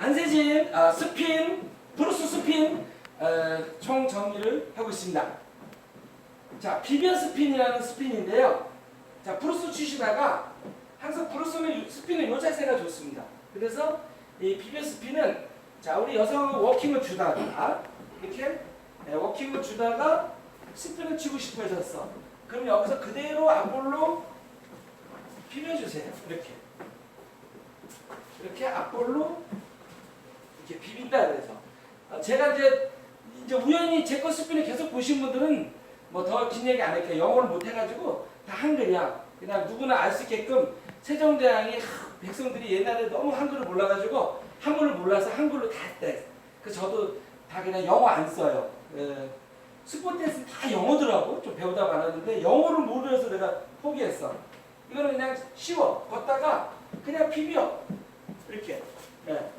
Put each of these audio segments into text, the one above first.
안세진, 아, 스핀, 브루스 스핀 어, 총 정리를 하고 있습니다. 자, 비변 스핀이라는 스핀인데요. 자, 브루스 치시다가 항상 브루스는 유- 스핀은 요 자세가 좋습니다. 그래서 이 비변 스핀은 자, 우리 여성은 워킹을 주다가 이렇게 네, 워킹을 주다가 스핀을 치고 싶어 하셨어. 그럼 여기서 그대로 앞볼로 비벼주세요. 이렇게. 이렇게 앞볼로 이렇게 비빈다 그래서 어, 제가 이제 이제 우연히 제거 스피를 계속 보신 분들은 뭐 더 긴 얘기 안 할게요. 영어를 못 해가지고 다 한글이야. 그냥 누구나 알 수 있게끔 세종대왕이 하, 백성들이 옛날에 너무 한글을 몰라가지고 한글을 몰라서 한글로 다 했대. 그 저도 다 그냥 영어 안 써요. 에, 스포츠에서 다 영어더라고. 좀 배우다 말았는데 영어를 모르면서 내가 포기했어. 이거는 그냥 쉬워. 걷다가 그냥 비벼. 이렇게. 예.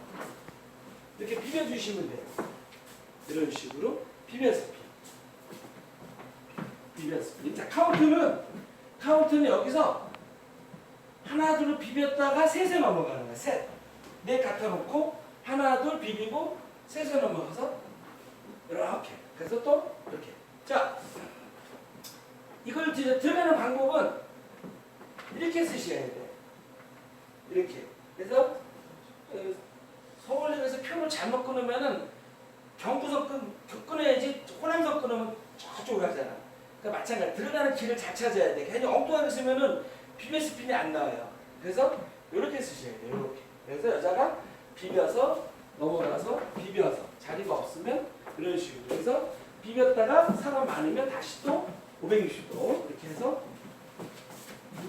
이렇게 비벼주시면 돼요. 이런 식으로 비벼서 비. 비벼서 비. 자, 카운트는, 카운트는 여기서 하나, 둘 비볐다가 셋에 넘어가는 거야. 셋. 넷 갖다 놓고 하나, 둘 비비고 셋에 넘어가서 이렇게. 그래서 또 이렇게. 자, 이걸 이제 들어가는 방법은 이렇게 쓰셔야 돼. 이렇게. 그래서 어, 표를 잘못 끊으면은 경부선 끊, 끊어야지 호남선 끊으면 저쪽으로 가잖아. 그러니까 마찬가지 들어가는 길을 잘 찾아야 돼. 괜히 엉뚱하게 쓰면은 비벼 스 핀이 안 나와요. 그래서 이렇게 쓰셔야 돼요. 이렇게. 그래서 여자가 비벼서 넘어가서 비벼서 자리가 없으면 이런 식으로. 그래서 비볐다가 사람 많으면 다시 또 560도 이렇게 해서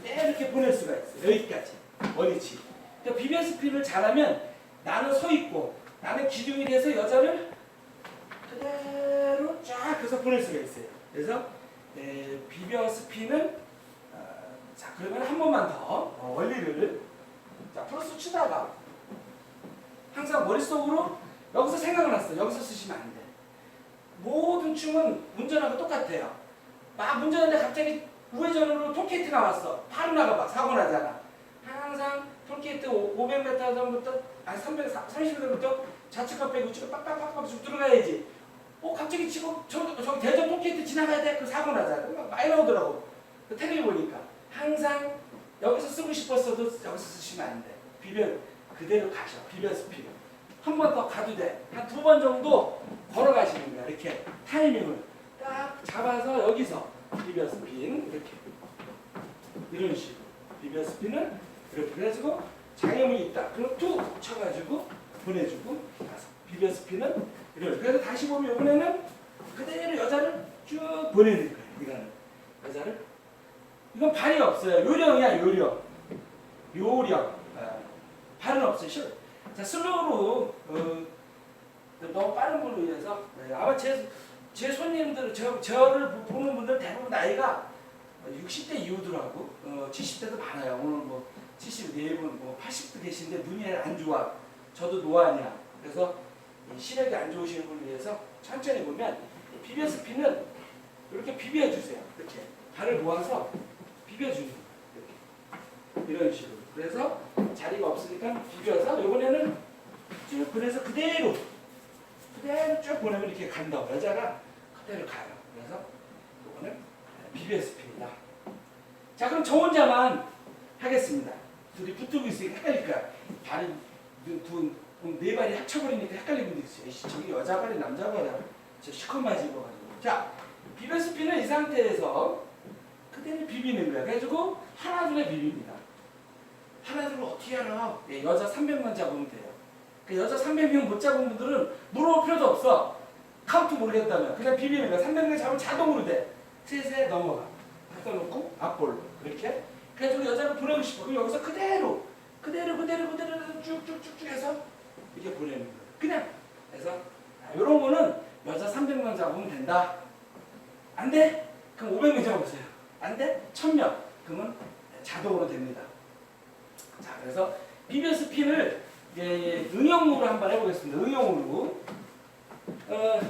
네, 이렇게 보낼 수가 있어요. 여기까지 원위치. 그러니까 비벼 스 핀을 잘하면 나는 서 있고 나는 기둥이 돼서 여자를 그대로 쫙 해서 보낼 수가 있어요. 그래서 에, 비벼 스핀은 어, 자 그러면 한 번만 더 어, 원리를 자 플러스 치다가 항상 머릿속으로 여기서 생각났어. 여기서 쓰시면 안 돼. 모든 춤은 운전하고 똑같아요. 막 운전하는데 갑자기 우회전으로 톨게이트 나왔어. 바로 나가봐. 사고 나잖아. 항상 톨게이트 500m 전부터 아 300, 30m부터 좌측과 빼고 우측 빡빡빡빡 쭉 들어가야지. 어 갑자기 지금 저, 저 대전 톨게이트 지나가야 돼. 그 사고 나잖아. 막 많이 나오더라고. 그 텔레비 보니까 항상 여기서 쓰고 싶었어도 여기서 쓰시면 안 돼. 비벼 그대로 가셔. 비벼 스피드. 한 번 더 가도 돼. 한 두 번 정도 걸어가시는 거야. 이렇게 타이밍을 딱 잡아서 여기서 비벼 스핀 이렇게 이런 식으로 비벼 스핀을 이렇게 해가지고 장애물이 있다. 그럼 툭 쳐가지고 보내주고 가서 비벼 스핀은 이런 그래서 다시 보면 이번에는 그대로 여자를 쭉 보내는 거예요. 이거는 여자를 이건 발이 없어요. 요령이야 요령 요령 아, 발은 없어요. 실- 자 슬로우로 어, 너무 빠른 걸로 인해서 네, 아마 제, 제 손님들 저, 저를 보는 분들 대부분 나이가 60대 이후더라고 어, 70대도 많아요 오늘 뭐 74분 뭐 80도 계신데 눈이 안 좋아. 저도 노안이야. 그래서 이 시력이 안 좋으시는 분을 위해서 천천히 보면 이 비벼 스피는 이렇게 비벼주세요. 이렇게. 발을 모아서 비벼주는 거예요. 이렇게. 이런 식으로. 그래서 자리가 없으니까 비벼서 이번에는 쭉 보내서 그대로 그대로 쭉 보내면 이렇게 간다고. 여자가 그대로 가요. 그래서 이거는 비벼 스피입니다. 자 그럼 저 혼자만 하겠습니다. 둘이 붙들고 있으니까 헷갈릴까? 발이 두네 발이 합쳐버리니까 헷갈리는 분도 있어요. 에이씨, 저기 여자 발이 남자 발이야. 저 시커매지 입어가지고. 자 비벼 스피는 이 상태에서 그대로 비비는 거야. 그래가지고 하나 둘에 비빕니다. 하나 둘을 어떻게 알아? 예, 여자 300만 잡으면 돼요. 그 여자 300명 못 잡은 분들은 물어볼 필요도 없어. 카운트 모르겠다면 그냥 비비는 거야. 300명 잡으면 자동으로 돼. 셋에 넘어가. 갖다 놓고 앞볼로 이렇게. 그래가지고 여자를 보내고 싶어. 그럼 여기서 그대로 그대로 그대로 그대로 쭉쭉쭉쭉 해서 이렇게 보내는 거야. 그냥 그래서 이런 거는 여자 300명 잡으면 된다. 안 돼? 그럼 500명 잡으세요. 안 돼? 1000명. 그러면 자동으로 됩니다. 자, 그래서 비벼 스핀을 예, 응용으로 한번 해보겠습니다. 응용으로. 어,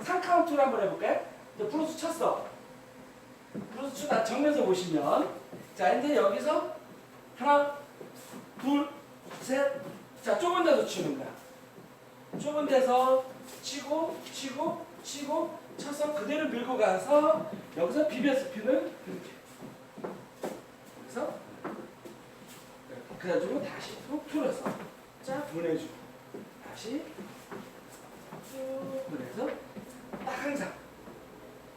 3카운트로 한번 해볼까요? 이제 브루스 쳤어. 브루스 추다 정면에서 보시면 자 이제 여기서 하나, 둘, 셋, 자, 좁은 데서 치는 거야. 좁은 데서 치고, 치고, 치고, 쳐서 그대로 밀고 가서 여기서 비벼 스핀을 이렇게. 그래서. 그래가지고 다시 툭 틀어서 쫙 보내주고 다시 쭉 보내서 딱 항상.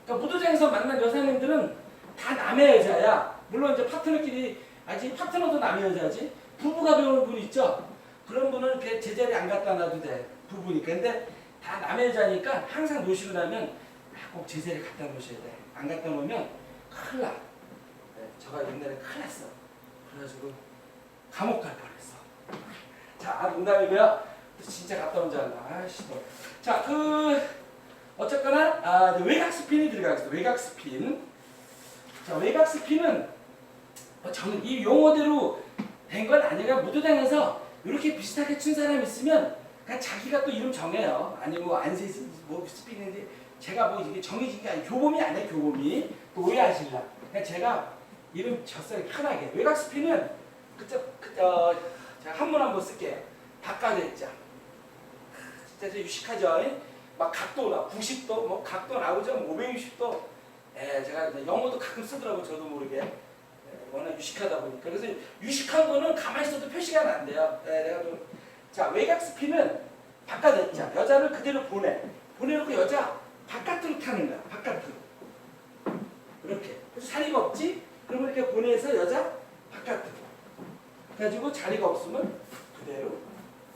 그러니까 무도장에서 만난 여사님들은 다 남의 여자야. 물론 이제 파트너끼리 아직 파트너도 남의 여자지. 부부가 배우는 분 있죠. 그런 분은 제자리 안 갖다 놔도 돼. 부부니까. 근데 다 남의 여자니까 항상 나면 아, 꼭 제자리 갖다 놓으셔야 돼. 안 갖다 놓으면 큰일 나. 네, 저가 옛날에 큰일 났어. 그래가지고 감옥 갈 뻔했어. 자, 농담이고요. 진짜 갔다 온 줄 알아. 아씨. 너. 자, 그 어쨌거나 아, 외곽 스핀이 들어가겠습니다. 외곽 스핀. 자, 외곽 스핀은 뭐 저는 이 용어대로 된 건 아니라 무도장에서 이렇게 비슷하게 친 사람 있으면 그냥 자기가 또 이름 정해요. 아니 뭐 안세스 뭐 스핀인데 제가 뭐 이게 정해진 게 아니 교범이 아니에요 교범이 또 오해하실라. 그냥 제가 이름 졌어요 편하게. 외곽 스핀은 그저 그저 제가 한문 한번 쓸게요. 바깥에 자. 진짜 저 유식하죠. 막 각도 나 90도 뭐 각도 나오죠. 뭐 560도. 예, 제가 영어도 가끔 쓰더라고 저도 모르게. 예, 워낙 유식하다 보니까 그래서 유식한 거는 가만히 있어도 표시가 안 돼요. 예, 내가 좀. 자 외곽 스피는 바깥에 자 여자를 그대로 보내 보내놓고 여자 바깥으로 타는 거야 바깥으로 이렇게 그래서 자리가 없지 그러면 이렇게 보내서 여자 바깥으로 그래가지고 자리가 없으면 그대로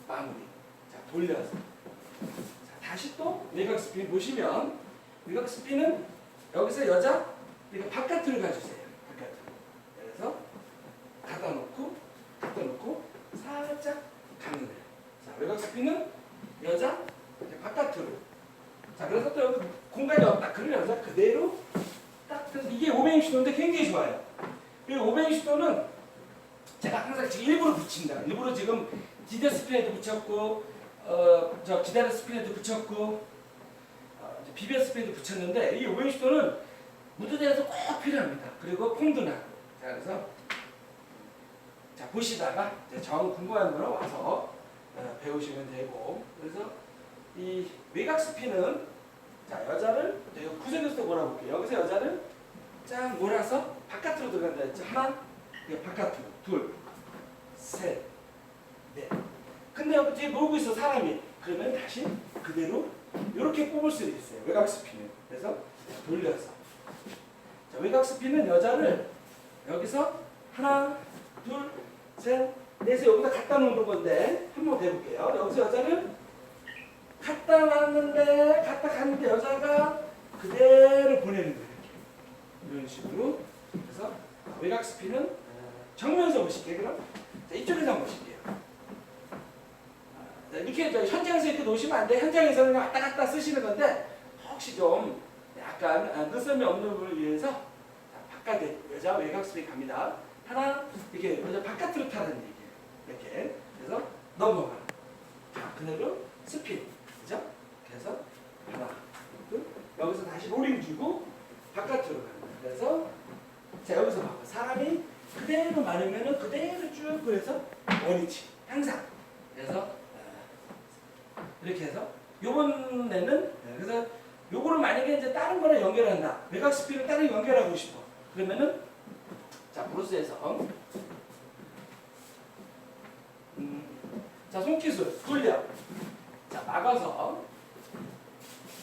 마무리 자 돌려서 자 다시 또 외곽 스피 보시면 외곽 스피는 여기서 여자 이렇게 바깥으로 가주세요. 바깥으로. 그래서 갖다 놓고 갖다 놓고 살짝 가는 거예요. 자 외곽 스피는 여자 바깥으로. 자 그래서 또 여기 공간이 없다. 그러면 여자 그대로 딱 그래서 이게 560도인데 굉장히 좋아요. 이 560도는 제가 항상 지금 일부러 붙인다. 일부러 지금 디데 스핀에도 붙였고 어저 기다려 스핀에도 붙였고 어, 비벼 스핀에도 붙였는데 이 560도는 무드대에서 꼭 필요합니다. 그리고 콩도 나고. 자 그래서 자 보시다가 이제 정 궁금한 거는 와서 어, 배우시면 되고. 그래서 이 외곽 스피는 자 여자를 구석에서 몰아볼게요. 여기서 여자를 쫙 몰아서 바깥으로 들어간다 했죠. 하나 바깥으로. 둘 셋 넷 근데 여기 뒤에 놀고 있어 사람이 그러면 다시 그대로 이렇게 뽑을 수 있어요 외곽 스피는 그래서 돌려서 자 외곽 스피는 여자를 여기서 하나 둘 셋 넷에 여기다 갖다 놓는 건데 한번 해볼게요 여기서 여자를 갖다 놨는데 갖다 갔는데 여자가 그대로 보내는 거예요. 이런 식으로. 그래서 외곽 스피는 정면에서 보실게요. 그럼 자, 이쪽에서 한번 보실게요. 자, 이렇게 저 현장에서 이렇게 놓으시면 안 돼. 현장에서는 왔다 갔다 쓰시는 건데 혹시 좀 약간 아, 늦음이 없는 분을 위해서 자, 바깥에 여자 외곽 스피 갑니다. 하나 이렇게 여자 바깥으로 타는 얘기예요. 이렇게 그래서 넘어가. 자 그대로 스핀. 그죠? 그래서 하나, 둘, 여기서 다시 로링 주고 바깥으로 거예요. 그래서 자 여기서 봐봐. 사람이 그대로 많으면은 그대로 쭉 그래서 원위치 항상. 그래서 어, 이렇게 해서 요번에는 네, 그래서 요거를 만약에 이제 다른 거랑 연결한다. 외곽 스피를 다른 연결하고 싶어. 그러면은 자 브루스에서 음, 자 손기술 돌려. 자 막아서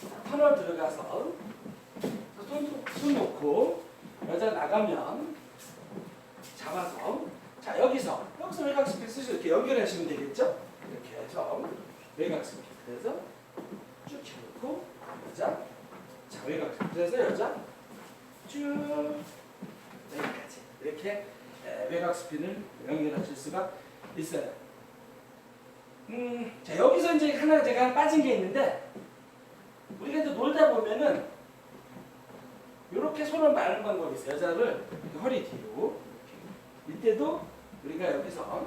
자, 터널 들어가서 손, 손 놓고 여자 나가면 잡아서 자 여기서 여기서 외곽 스피 쓰시고 이렇게 연결하시면 되겠죠? 이렇게 해서 스피 그래서 쭉 해놓고 여자 자 외곽 스피 그래서 여자 쭉 여기까지 이렇게 에, 외곽 스핀을 연결하실 수가 있어요. 음, 자 여기서 이제 하나 제가 빠진 게 있는데 우리가 이제 놀다 보면은 이렇게 손을 마는 방법이 있어요. 여자를 허리 뒤로. 이때도 우리가 여기서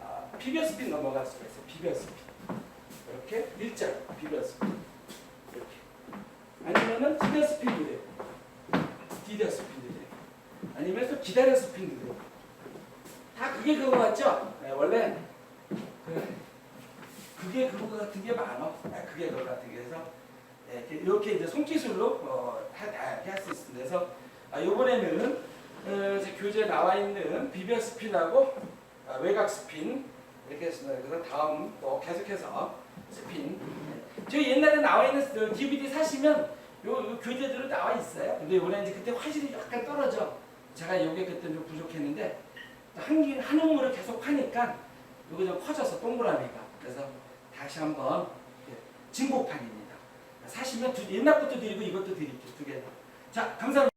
아, 비벼 스핀 넘어갈 수가 있어요. 비벼 스핀 이렇게 일자 비벼 스핀 이렇게 아니면은 디뎌 스핀도 돼요. 디뎌 스핀도 돼요. 아니면 또 기다려 스핀도 돼요. 다 그게 그거 같죠? 네, 원래 그 그게 그거 같은 게 많아. 아, 그게 그거 같은 게 그래서 예, 이렇게- 이제 손기술로 어, 할수 있습니다. 그래서 아, 이번에는 어, 제 교재에 나와 있는 비벼 스핀하고 아, 외곽 스핀 이렇게 했습니다. 그래서 다음 또 계속해서 스핀. 예. 저희 옛날에 나와 있는 그 DVD 사시면 요, 요 교재들은 나와 있어요. 근데 이번에 이제 그때 화질이 약간 떨어져. 제가 요게 그때 좀 부족했는데 한, 한 음으로 계속 하니까 요거 좀 커져서 동그라미가 그래서 다시 한번 예, 진곡판입니다. 사시면 두, 옛날 것도 드리고 이것도 드릴게요 두 개 다. 자 감사합니다.